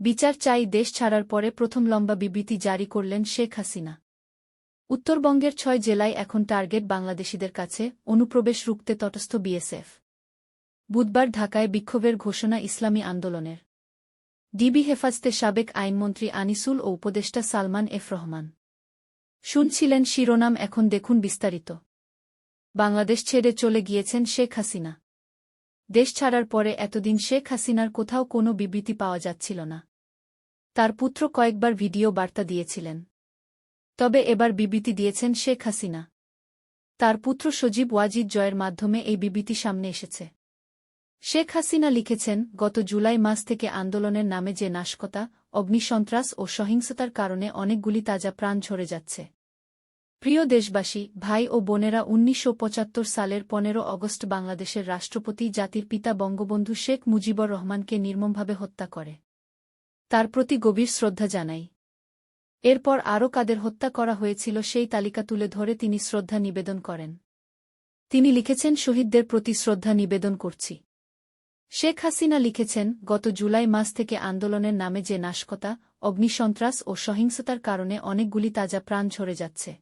বিচার চাই দেশ ছাড়ার পরে প্রথম লম্বা বিবৃতি জারি করলেন শেখ হাসিনা। উত্তরবঙ্গের ছয় জেলায় এখন টার্গেট বাংলাদেশিদের কাছে, অনুপ্রবেশ রুখতে তটস্থ বিএসএফ। বুধবার ঢাকায় বিক্ষোভের ঘোষণা ইসলামী আন্দোলনের। ডিবি হেফাজতে সাবেক আইনমন্ত্রী আনিসুল ও উপদেষ্টা সালমান এফ রহমান। শুনছিলেন শিরোনাম এখন দেখুন বিস্তারিত। বাংলাদেশ ছেড়ে চলে গিয়েছেন শেখ হাসিনা। দেশ ছাড়ার পরে এতদিন শেখ হাসিনার কোথাও কোনো বিবৃতি পাওয়া যাচ্ছিল না। তার পুত্র কয়েকবার ভিডিও বার্তা দিয়েছিলেন। তবে এবার বিবৃতি দিয়েছেন শেখ হাসিনা। তার পুত্র সজীব ওয়াজিদ জয়ের মাধ্যমে এই বিবৃতি সামনে এসেছে। শেখ হাসিনা লিখেছেন, গত জুলাই মাস থেকে আন্দোলনের নামে যে নাশকতা, অগ্নিসন্ত্রাস ও সহিংসতার কারণে অনেকগুলি তাজা প্রাণ ঝরে যাচ্ছে। প্রিয় দেশবাসী, ভাই ও বোনেরা উনিশশো পঁচাত্তর সালের পনেরো অগস্ট বাংলাদেশের রাষ্ট্রপতি জাতির পিতা বঙ্গবন্ধু শেখ মুজিবর রহমানকে নির্মমভাবে হত্যা করে। তার প্রতি গভীর শ্রদ্ধা জানাই। এরপর আরও কাদের হত্যা করা হয়েছিল সেই তালিকা তুলে ধরে তিনি শ্রদ্ধা নিবেদন করেন। তিনি লিখেছেন, শহীদদের প্রতি শ্রদ্ধা নিবেদন করছি। শেখ হাসিনা লিখেছেন, গত জুলাই মাস থেকে আন্দোলনের নামে যে নাশকতা, অগ্নিসন্ত্রাস ও সহিংসতার কারণে অনেকগুলি তাজা প্রাণ ঝরে যাচ্ছে।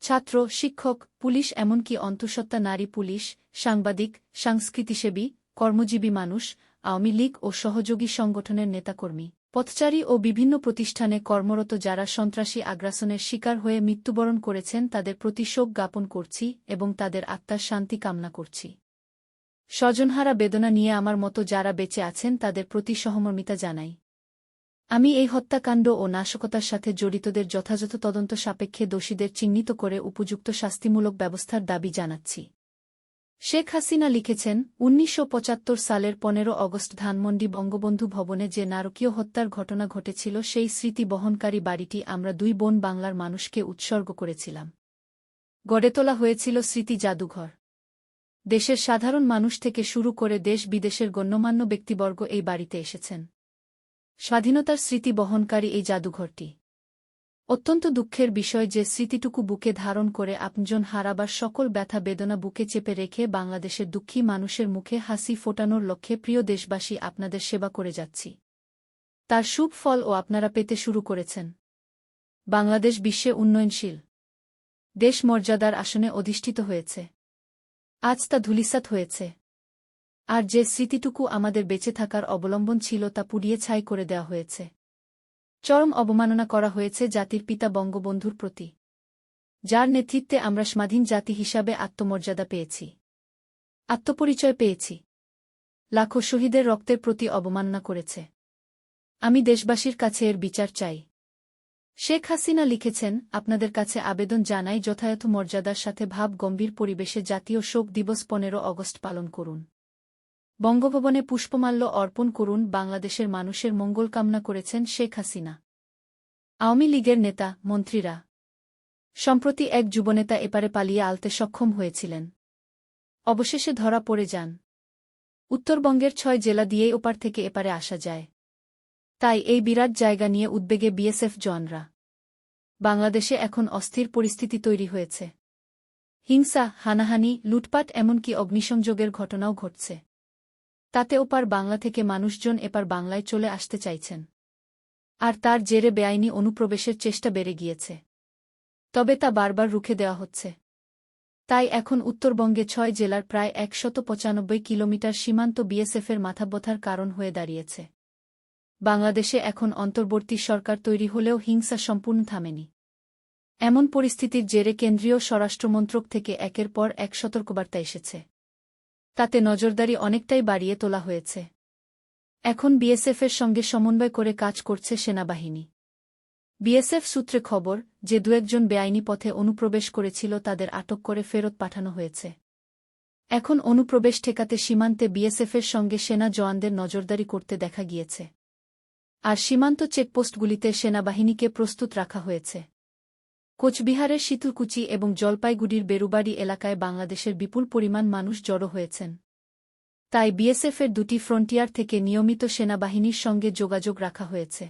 ছাত্র, শিক্ষক, পুলিশ এমনকি অন্তঃসত্ত্বা নারী পুলিশ, সাংবাদিক, সংস্কৃতিসেবী, কর্মজীবী মানুষ আওয়ামী লীগ ও সহযোগী সংগঠনের নেতাকর্মী, পথচারী ও বিভিন্ন প্রতিষ্ঠানে কর্মরত যারা সন্ত্রাসী আগ্রাসনের শিকার হয়ে মৃত্যুবরণ করেছেন তাদের প্রতি শোক জ্ঞাপন করছি এবং তাদের আত্মার শান্তি কামনা করছি। স্বজনহারা বেদনা নিয়ে আমার মতো যারা বেঁচে আছেন তাদের প্রতি সহমর্মিতা জানাই। আমি এই হত্যাকাণ্ড ও নাশকতার সাথে জড়িতদের যথাযথ তদন্ত সাপেক্ষে দোষীদের চিহ্নিত করে উপযুক্ত শাস্তিমূলক ব্যবস্থার দাবি জানাচ্ছি। শেখ হাসিনা লিখেছেন, উনিশশো পঁচাত্তর সালের পনেরো অগস্ট ধানমন্ডি বঙ্গবন্ধু ভবনে যে নারকীয় হত্যার ঘটনা ঘটেছিল, সেই স্মৃতি বহনকারী বাড়িটি আমরা দুই বোন বাংলার মানুষকে উৎসর্গ করেছিলাম। গড়ে তোলা হয়েছিল স্মৃতি জাদুঘর। দেশের সাধারণ মানুষ থেকে শুরু করে দেশ বিদেশের গণ্যমান্য ব্যক্তিবর্গ এই বাড়িতে এসেছেন। স্বাধীনতার স্মৃতি বহনকারী এই জাদুঘরটি। অত্যন্ত দুঃখের বিষয় যে স্মৃতিটুকু বুকে ধারণ করে আপনজন হারাবার সকল ব্যথা বেদনা বুকে চেপে রেখে বাংলাদেশের দুঃখী মানুষের মুখে হাসি ফোটানোর লক্ষ্যে প্রিয় দেশবাসী আপনাদের সেবা করে যাচ্ছি। তার সুখ ফল ও আপনারা পেতে শুরু করেছেন। বাংলাদেশ বিশ্বে উন্নয়নশীল। দেশ মর্যাদার আসনে অধিষ্ঠিত হয়েছে। আজ তা ধুলিসাত হয়েছে। আর যে স্মৃতিটুকু আমাদের বেঁচে থাকার অবলম্বন ছিল তা পুড়িয়ে ছাই করে দেওয়া হয়েছে। চরম অবমাননা করা হয়েছে জাতির পিতা বঙ্গবন্ধুর প্রতি, যার নেতৃত্বে আমরা স্বাধীন জাতি হিসাবে আত্মমর্যাদা পেয়েছি, আত্মপরিচয় পেয়েছি, লাখো শহীদের রক্তের প্রতি অবমাননা করেছে। আমি দেশবাসীর কাছে এর বিচার চাই। শেখ হাসিনা লিখেছেন, আপনাদের কাছে আবেদন জানাই যথাযথ মর্যাদার সাথে ভাব গম্ভীর পরিবেশে জাতীয় শোক দিবস পনেরো অগস্ট পালন করুন। বঙ্গভবনে পুষ্পমাল্য অর্পণ করুন বাংলাদেশের মানুষের মঙ্গল কামনা করেছেন শেখ হাসিনা। আওয়ামী লীগের নেতা, মন্ত্রীরা। সম্প্রতি এক যুবনেতা এপারে পালিয়ে আলতে সক্ষম হয়েছিলেন। অবশেষে ধরা পড়ে যান। উত্তরবঙ্গের ছয় জেলা দিয়েই ওপার থেকে এপারে আসা যায়। তাই এই বিরাট জায়গা নিয়ে উদ্বেগে বিএসএফ জওয়ানরা। বাংলাদেশে এখন অস্থির পরিস্থিতি তৈরি হয়েছে। হিংসা, হানাহানি, লুটপাট, এমনকি অগ্নিসংযোগের ঘটনাও ঘটছে। তাতে ওপার বাংলা থেকে মানুষজন এপার বাংলায় চলে আসতে চাইছেন। আর তার জেরে বেআইনি অনুপ্রবেশের চেষ্টা বেড়ে গিয়েছে। তবে তা বারবার রুখে দেওয়া হচ্ছে। তাই এখন উত্তরবঙ্গে ছয় জেলার প্রায় একশত পঁচানব্বই কিলোমিটার সীমান্ত বিএসএফের মাথাব্যথার কারণ হয়ে দাঁড়িয়েছে। বাংলাদেশে এখন অন্তর্বর্তী সরকার তৈরি হলেও হিংসা সম্পূর্ণ থামেনি। এমন পরিস্থিতির জেরে কেন্দ্রীয় স্বরাষ্ট্রমন্ত্রক থেকে একের পর এক সতর্কবার্তা এসেছে। তাতে নজরদারি অনেকটাই বাড়িয়ে তোলা হয়েছে। এখন বিএসএফের সঙ্গে সমন্বয় করে কাজ করছে সেনাবাহিনী। বিএসএফ সূত্রে খবর, যে দুয়েকজন বেআইনি পথে অনুপ্রবেশ করেছিল তাদের আটক করে ফেরত পাঠানো হয়েছে। এখন অনুপ্রবেশ ঠেকাতে সীমান্তে বিএসএফের সঙ্গে সেনা জওয়ানদের নজরদারি করতে দেখা গিয়েছে। আর সীমান্ত চেকপোস্টগুলিতে সেনাবাহিনীকে প্রস্তুত রাখা হয়েছে। কোচবিহারের শীতলকুচি এবং জলপাইগুড়ির বেরুবাড়ি এলাকায় বাংলাদেশের বিপুল পরিমাণ মানুষ জড়ো হয়েছেন। তাই বিএসএফের দুটি ফ্রন্টিয়ার থেকে নিয়মিত সেনাবাহিনীর সঙ্গে যোগাযোগ রাখা হয়েছে,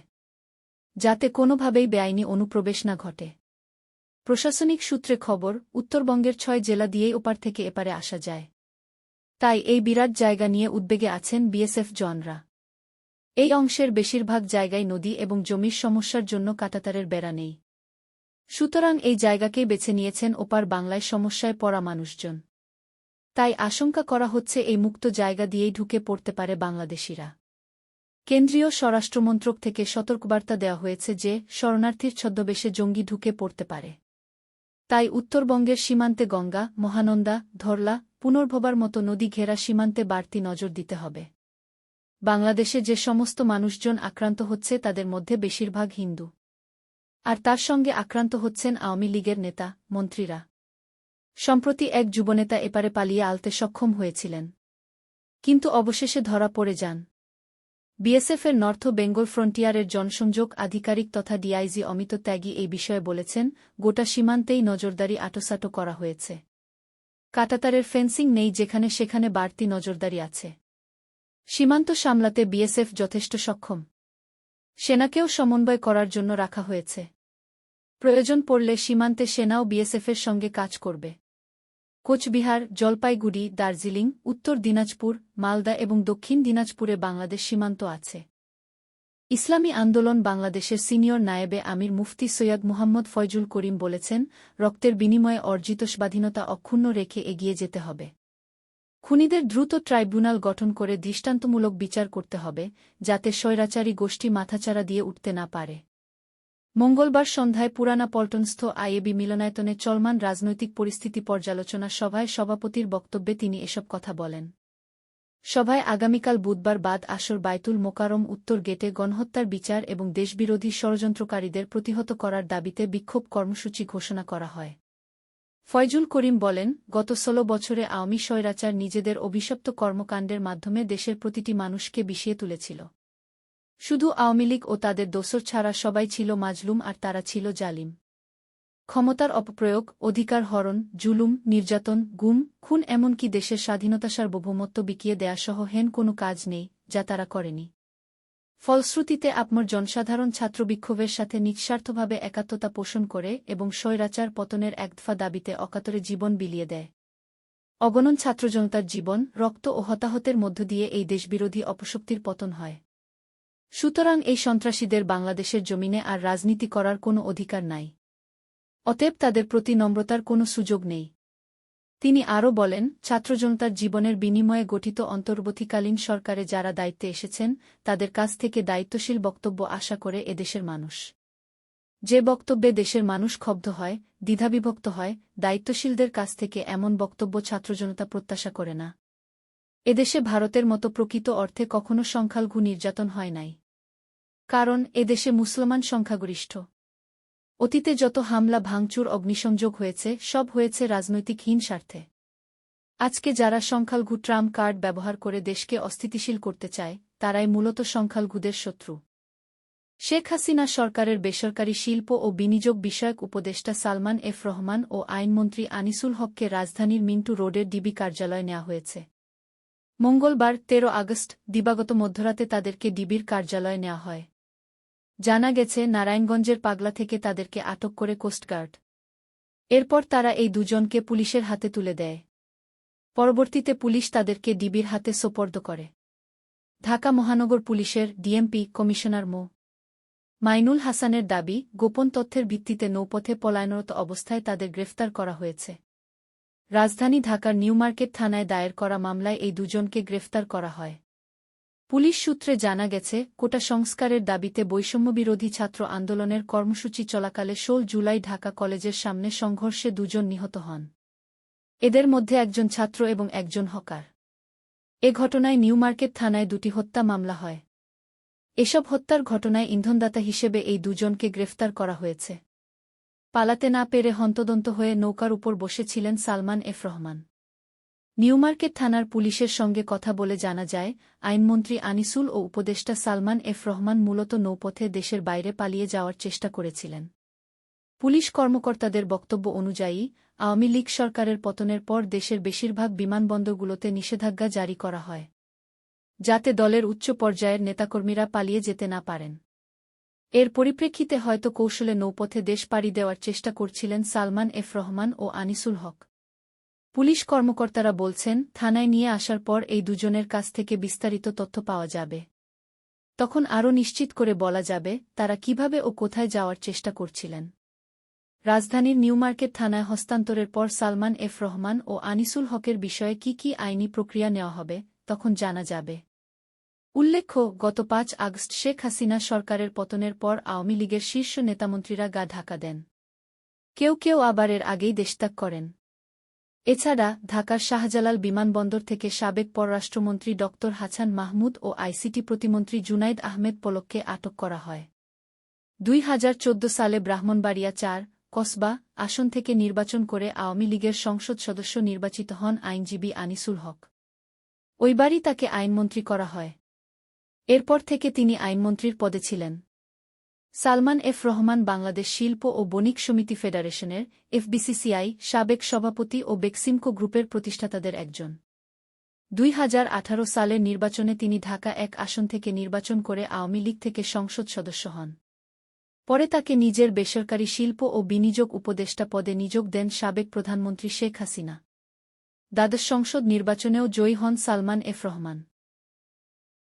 যাতে কোনোভাবেই বেআইনি অনুপ্রবেশ না ঘটে। প্রশাসনিক সূত্রে খবর, উত্তরবঙ্গের ছয় জেলা দিয়েই ওপার থেকে এপারে আসা যায়। তাই এই বিরাট জায়গা নিয়ে উদ্বেগে আছেন বিএসএফ জনরা এই অংশের বেশিরভাগ জায়গায় নদী এবং জমির সমস্যার জন্য কাটাতারের বেড়া নেই। সুতরাং এই জায়গাকেই বেছে নিয়েছেন ওপার বাংলায় সমস্যায় পড়া মানুষজন। তাই আশঙ্কা করা হচ্ছে এই মুক্ত জায়গা দিয়েই ঢুকে পড়তে পারে বাংলাদেশিরা। কেন্দ্রীয় স্বরাষ্ট্রমন্ত্রক থেকে সতর্কবার্তা দেওয়া হয়েছে যে, শরণার্থীর ছদ্মবেশে জঙ্গি ঢুকে পড়তে পারে। তাই উত্তরবঙ্গের সীমান্তে গঙ্গা, মহানন্দা, ধরলা, পুনর্ভবার মতো নদী ঘেরা সীমান্তে বাড়তি নজর দিতে হবে। বাংলাদেশে যে সমস্ত মানুষজন আক্রান্ত হচ্ছে তাদের মধ্যে বেশিরভাগ হিন্দু। আর তার সঙ্গে আক্রান্ত হচ্ছেন আওয়ামী লীগের নেতা, মন্ত্রীরা। সম্প্রতি এক যুবনেতা এপারে পালিয়ে আলতে সক্ষম হয়েছিলেন। কিন্তু অবশেষে ধরা পড়ে যান। বিএসএফের নর্থ বেঙ্গল ফ্রন্টিয়ারের জনসংযোগ আধিকারিক তথা ডিআইজি অমিত ত্যাগী এই বিষয়ে বলেছেন, গোটা সীমান্তেই নজরদারি আটোসাটো করা হয়েছে। কাটাতারের ফেন্সিং নেই যেখানে সেখানে বাড়তি নজরদারি আছে। সীমান্ত সামলাতে বিএসএফ যথেষ্ট সক্ষম। সেনাকেও সমন্বয় করার জন্য রাখা হয়েছে। প্রয়োজন পড়লে সীমান্তে সেনাও বিএসএফের সঙ্গে কাজ করবে। কোচবিহার, জলপাইগুড়ি, দার্জিলিং, উত্তর দিনাজপুর, মালদা এবং দক্ষিণ দিনাজপুরে বাংলাদেশ সীমান্ত আছে। ইসলামী আন্দোলন বাংলাদেশের সিনিয়র নায়েবে আমির মুফতি সৈয়দ মুহাম্মদ ফয়জুল করিম বলেছেন, রক্তের বিনিময়ে অর্জিত স্বাধীনতা অক্ষুণ্ণ রেখে এগিয়ে যেতে হবে। খুনিদের দ্রুত ট্রাইব্যুনাল গঠন করে দৃষ্টান্তমূলক বিচার করতে হবে, যাতে স্বৈরাচারী গোষ্ঠী মাথাচাড়া দিয়ে উঠতে না পারে। মঙ্গলবার সন্ধ্যায় পুরানা পল্টনস্থ আইএবি মিলনায়তনে চলমান রাজনৈতিক পরিস্থিতি পর্যালোচনা সভায় সভাপতির বক্তব্যে তিনি এসব কথা বলেন। সভায় আগামীকাল বুধবার বাদ আসর বাইতুল মোকারম উত্তর গেটে গণহত্যার বিচার এবং দেশবিরোধী ষড়যন্ত্রকারীদের প্রতিহত করার দাবিতে বিক্ষোভ কর্মসূচি ঘোষণা করা হয়। ফয়জুল করিম বলেন, গত ষোলো বছরে আওয়ামী স্বৈরাচার নিজেদের অভিশপ্ত কর্মকাণ্ডের মাধ্যমে দেশের প্রতিটি মানুষকে বিষিয়ে তুলেছিল। শুধু আওয়ামী লীগ ও তাদের দোসর ছাড়া সবাই ছিল মাজলুম আর তারা ছিল জালিম। ক্ষমতার অপপ্রয়োগ, অধিকার হরণ, জুলুম, নির্যাতন, গুম, খুন এমনকি দেশের স্বাধীনতা সার্বভৌমত্ব বিকিয়ে দেয়াসহ হেন কোনো কাজ নেই, যা তারা করেনি। ফলশ্রুতিতে আপমর জনসাধারণ ছাত্র বিক্ষোভের সাথে নিঃস্বার্থভাবে একাত্মতা পোষণ করে এবং স্বৈরাচার পতনের একদফা দাবিতে অকাতরে জীবন বিলিয়ে দেয়। অগণন ছাত্রজনতার জীবন, রক্ত ও হতাহতের মধ্য দিয়ে এই দেশবিরোধী অপশক্তির পতন হয়। সুতরাং এই সন্ত্রাসীদের বাংলাদেশের জমিনে আর রাজনীতি করার কোনো অধিকার নাই। অতএব তাদের প্রতি নম্রতার কোনো সুযোগ নেই। তিনি আরও বলেন ছাত্রজনতার জীবনের বিনিময়ে গঠিত অন্তর্বর্তীকালীন সরকারে যারা দায়িত্বে এসেছেন, তাদের কাছ থেকে দায়িত্বশীল বক্তব্য আশা করে এদেশের মানুষ। যে বক্তব্যে দেশের মানুষ ক্ষব্ধ হয়, দ্বিধাবিভক্ত হয়, দায়িত্বশীলদের কাছ থেকে এমন বক্তব্য ছাত্রজনতা প্রত্যাশা করে না। এদেশে ভারতের মতো প্রকৃত অর্থে কখনো সংখ্যালঘু নির্যাতন হয় নাই। কারণ, এদেশে মুসলমান সংখ্যাগরিষ্ঠ। অতীতে যত হামলা, ভাঙচুর, অগ্নিসংযোগ হয়েছে, সব হয়েছে রাজনৈতিক হীন স্বার্থে। আজকে যারা সংখ্যালঘু ট্রাম কার্ড ব্যবহার করে দেশকে অস্থিতিশীল করতে চায়, তারাই মূলত সংখ্যালঘুদের শত্রু। শেখ হাসিনা সরকারের বেসরকারি শিল্প ও বিনিয়োগ বিষয়ক উপদেষ্টা সালমান এফ রহমান ও আইনমন্ত্রী আনিসুল হককে রাজধানীর মিন্টু রোডের ডিবি কার্যালয়ে নেওয়া হয়েছে। মঙ্গলবার ১৩ আগস্ট দিবাগত মধ্যরাতে তাদেরকে ডিবির কার্যালয়ে নেওয়া হয়। জানা গেছে, নারায়ণগঞ্জের পাগলা থেকে তাদেরকে আটক করে কোস্টগার্ড। এরপর তারা এই দুজনকে পুলিশের হাতে তুলে দেয়। পরবর্তীতে পুলিশ তাদেরকে ডিবির হাতে সোপর্দ করে। ঢাকা মহানগর পুলিশের ডিএমপি কমিশনার মো. মাইনুল হাসানের দাবি, গোপন তথ্যের ভিত্তিতে নৌপথে পলায়নরত অবস্থায় তাদের গ্রেফতার করা হয়েছে। রাজধানী ঢাকার নিউমার্কেট থানায় দায়ের করা মামলায় এই দুজনকে গ্রেফতার করা হয়। পুলিশ সূত্রে জানা গেছে, কোটা সংস্কারের দাবিতে বৈষম্যবিরোধী ছাত্র আন্দোলনের কর্মসূচি চলাকালে ষোল জুলাই ঢাকা কলেজের সামনে সংঘর্ষে দুজন নিহত হন। এদের মধ্যে একজন ছাত্র এবং একজন হকার। এ ঘটনায় নিউমার্কেট থানায় দুটি হত্যা মামলা হয়। এসব হত্যার ঘটনায় ইন্ধনদাতা হিসেবে এই দুজনকে গ্রেফতার করা হয়েছে। পালাতে না পেরে হন্তদন্ত হয়ে নৌকার উপর বসেছিলেন সালমান এফ রহমান। নিউমার্কেট থানার পুলিশের সঙ্গে কথা বলে জানা যায়, আইনমন্ত্রী আনিসুল ও উপদেষ্টা সালমান এফ রহমান মূলত নৌপথে দেশের বাইরে পালিয়ে যাওয়ার চেষ্টা করেছিলেন। পুলিশ কর্মকর্তাদের বক্তব্য অনুযায়ী, আওয়ামী লীগ সরকারের পতনের পর দেশের বেশিরভাগ বিমানবন্দরগুলোতে নিষেধাজ্ঞা জারি করা হয়, যাতে দলের উচ্চ পর্যায়ের নেতাকর্মীরা পালিয়ে যেতে না পারেন। এর পরিপ্রেক্ষিতে হয়তো কৌশলে নৌপথে দেশ পাড়ি দেওয়ার চেষ্টা করছিলেন সালমান এফ রহমান ও আনিসুল হক। পুলিশ কর্মকর্তারা বলছেন, থানায় নিয়ে আসার পর এই দুজনের কাছ থেকে বিস্তারিত তথ্য পাওয়া যাবে। তখন আরও নিশ্চিত করে বলা যাবে, তারা কীভাবে ও কোথায় যাওয়ার চেষ্টা করছিলেন। রাজধানীর নিউমার্কেট থানায় হস্তান্তরের পর সালমান এফ রহমান ও আনিসুল হকের বিষয়ে কি কি আইনি প্রক্রিয়া নেওয়া হবে, তখন জানা যাবে। উল্লেখ্য, গত পাঁচ আগস্ট শেখ হাসিনা সরকারের পতনের পর আওয়ামী লীগের শীর্ষ নেতামন্ত্রীরা গা ঢাকা দেন। কেউ কেউ আবার এর আগেই দেশত্যাগ করেন। এছাড়া, ঢাকার শাহজালাল বিমানবন্দর থেকে সাবেক পররাষ্ট্রমন্ত্রী ড. হাছান মাহমুদ ও আইসিটি প্রতিমন্ত্রী জুনাইদ আহমেদ পলককে আটক করা হয়। দুই হাজার চোদ্দ সালে ব্রাহ্মণবাড়িয়া চার, কসবা, আসন থেকে নির্বাচন করে আওয়ামী লীগের সংসদ সদস্য নির্বাচিত হন আইনজীবী আনিসুল হক। ওইবারই তাকে আইনমন্ত্রী করা হয়। এরপর থেকে তিনি আইনমন্ত্রীর পদে ছিলেন। সালমান এফ রহমান বাংলাদেশ শিল্প ও বণিক সমিতি ফেডারেশনের এফবিসিসিআই সাবেক সভাপতি ও বেক্সিমকো গ্রুপের প্রতিষ্ঠাতাদের একজন। দুই হাজার আঠারো সালের নির্বাচনে তিনি ঢাকা এক আসন থেকে নির্বাচন করে আওয়ামী লীগ থেকে সংসদ সদস্য হন। পরে তাকে নিজের বেসরকারি শিল্প ও বিনিয়োগ উপদেষ্টা পদে নিযোগ দেন সাবেক প্রধানমন্ত্রী শেখ হাসিনা। দ্বাদশ সংসদ নির্বাচনেও জয়ী হন সালমান এফ রহমান।